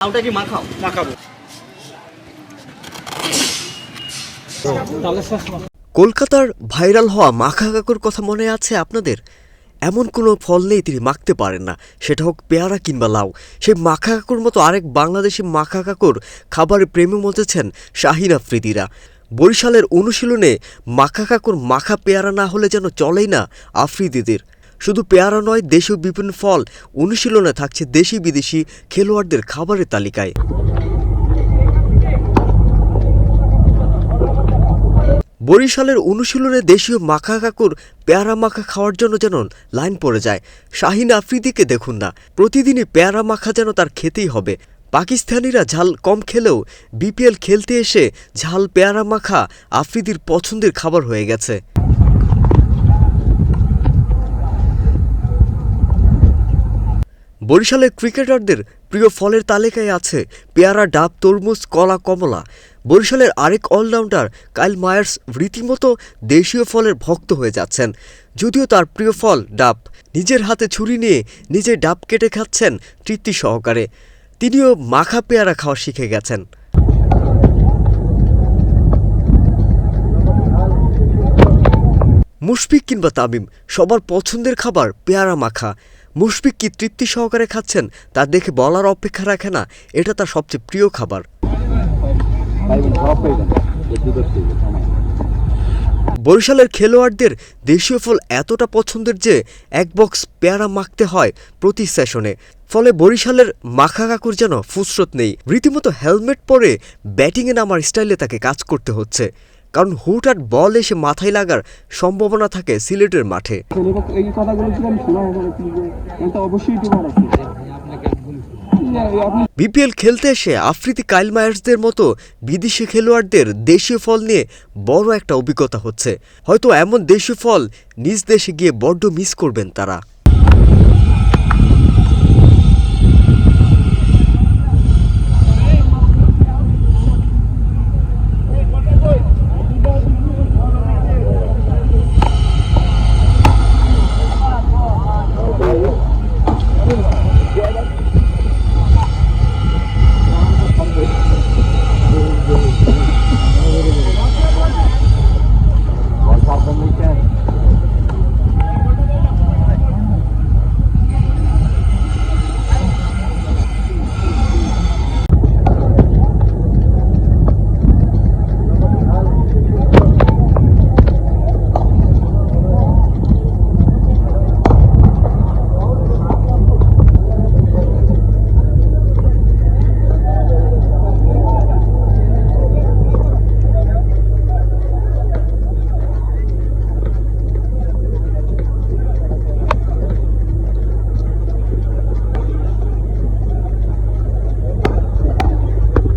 কি মাখাও? মাখাবো। কলকাতার ভাইরাল হওয়া মাখা কাকুর কথা মনে আছে আপনাদের? এমন কোনো ফল নেই তিনি মাখতে পারেন না। সেটা হোক পেয়ারা কিংবা লাউ। সেই মাখা কাকুর মতো আরেক বাংলাদেশি মাখা কাকুর খাবারে প্রেমে মতেছেন শাহিন আফ্রিদিরা। বরিশালের অনুশীলনে মাখা কাকুর মাখা পেয়ারা না হলে যেন চলেই না আফ্রিদিদের। শুধু পেয়ারা নয় দেশীয় বিভিন্ন ফল অনুশীলনে থাকছে দেশি বিদেশি খেলোয়াড়দের খাবারের তালিকায়। বরিশালের অনুশীলনে দেশীয় মাখা কাকুর পেয়ারা মাখা খাওয়ার জন্য যেন লাইন পড়ে যায়, শাহিন আফ্রিদিকে দেখুন না। প্রতিদিনই পেয়ারা মাখা যেন তার খেতেই হবে। পাকিস্তানিরা ঝাল কম খেলেও বিপিএল খেলতে এসে ঝাল পেয়ারা মাখা আফ্রিদির পছন্দের খাবার হয়ে গেছে। বরিশালের ক্রিকেটারদের প্রিয় ফলের তালিকায় আছে পেয়ারা, ডাব, তরমুজ, কলা, কমলা। বরিশালের আরেক অলরাউন্ডার কাইল মায়ার্স রীতিমতো দেশীয় ফলের ভক্ত হয়ে যাচ্ছেন। যদিও তার প্রিয় ফল ডাব, নিজের হাতে ছুরি নিয়ে নিজে ডাব কেটে খাচ্ছেন তৃপ্তি সহকারে। তিনিও মাখা পেয়ারা খাওয়া শিখে গেছেন। মুশফিক কিংবা তামিম, সবার পছন্দের খাবার পেয়ারা মাখা। মুশফিক কি তৃপ্তি সহকারে খাচ্ছেন? তা দেখে বলার অপেক্ষা রাখে না। এটা তার সবচেয়ে প্রিয় খাবার। বরিশালের খেলোয়াড়দের দেশীয় ফল এতটা পছন্দের যে এক বক্স পেয়ারা মাখতে হয় প্রতি সেশনে। ফলে বরিশালের মাখা কাকুর যেন ফুসরত নেই। রীতিমতো হেলমেট পরে ব্যাটিংয়ে নামার স্টাইলে তাকে কাজ করতে হচ্ছে। কারণ হুটহাট বল এসে মাথায় লাগার সম্ভাবনা থাকে সিলেটের মাঠে। এই কথাগুলো অবশ্যই বিপিএল খেলতে এসে আফ্রিদি কাইল মায়ার্সদের মতো বিদেশি খেলোয়াড়দের দেশীয় ফল নিয়ে বড় একটা অভিজ্ঞতা হচ্ছে। হয়তো এমন দেশীয় ফল নিজ দেশে গিয়ে বড্ড মিস করবেন তারা।